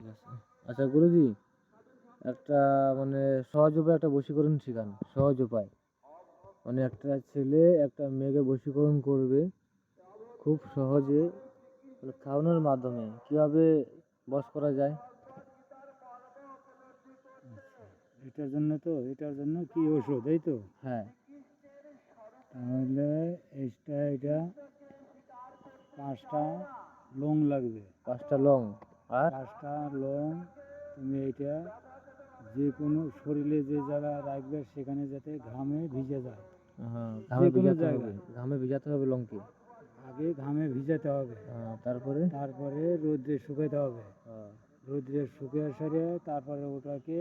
ঠিক আছে। আচ্ছা গুরুজি একটা মানে সহজ উপায় একটা বশীকরণ শেখান সহজ উপায়। মানে একটা ছেলে একটা মেয়েকে বশীকরণ করবে খুব সহজে মানে খাওয়ানোর মাধ্যমে। কীভাবে বস করা যায়? এটার জন্য তো এটার জন্য কি ওষুধ এই তো? হ্যাঁ। তাহলে এইটা এটা পাঁচটা লং লাগবে। পাঁচটা লং। পাঁচটা লং তুমি এইটা যে কোনো শরীরে যে জায়গা রাখবে সেখানে যাতে ঘামে ভিজে যায়। হ্যাঁ ঘামে ভিজাতে হবে। ঘামে ভিজাতে হবে লংকে আগে ঘামে ভিজাতে হবে। হ্যাঁ, তারপরে? তারপরে রোদ্রে শুকাতে হবে। হ্যাঁ, রোদ্রে শুকিয়ে সেরে তারপরে ওটাকে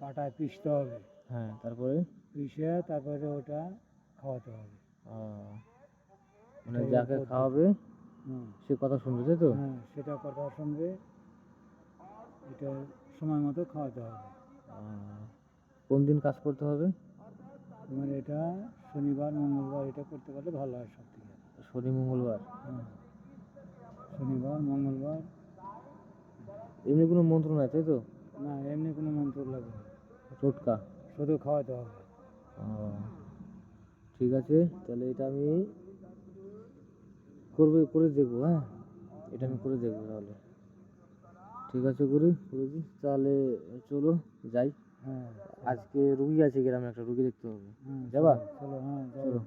পাটায় পিষতে হবে। হ্যাঁ তারপরে? পিষে তারপরে ওটা খাওয়াতে হবে। মানে যাকে খাওয়াবে সে কথা শুনবে তাই তো? হ্যাঁ সেটা কথা শুনবে। এটা সময় মতো খাওয়াতে হবে। কোন দিন কাজ করতে হবে? তোমার এটা শনিবার মঙ্গলবার এটা করতে পারলে ভালো হয় সব থেকে শনি মঙ্গলবার? হ্যাঁ। শনিবার মঙ্গলবার। এমনি কোনো মন্ত্র নাই তাই তো? না এমনি কোনো মন্ত্র লাগবে টোটকা? শুধু খাওয়াতে হবে। ঠিক আছে তাহলে এটা আমি করবে করে দেখব হ্যাঁ? এটা আমি করে দেখব তাহলে। ঠিক আছে গুরু গুরুজি তাহলে চলো যাই। হ্যাঁ আজকে রুগী আছে গ্রামে একটা রুগী দেখতে হবে। যাবা? চলো হ্যাঁ চলো।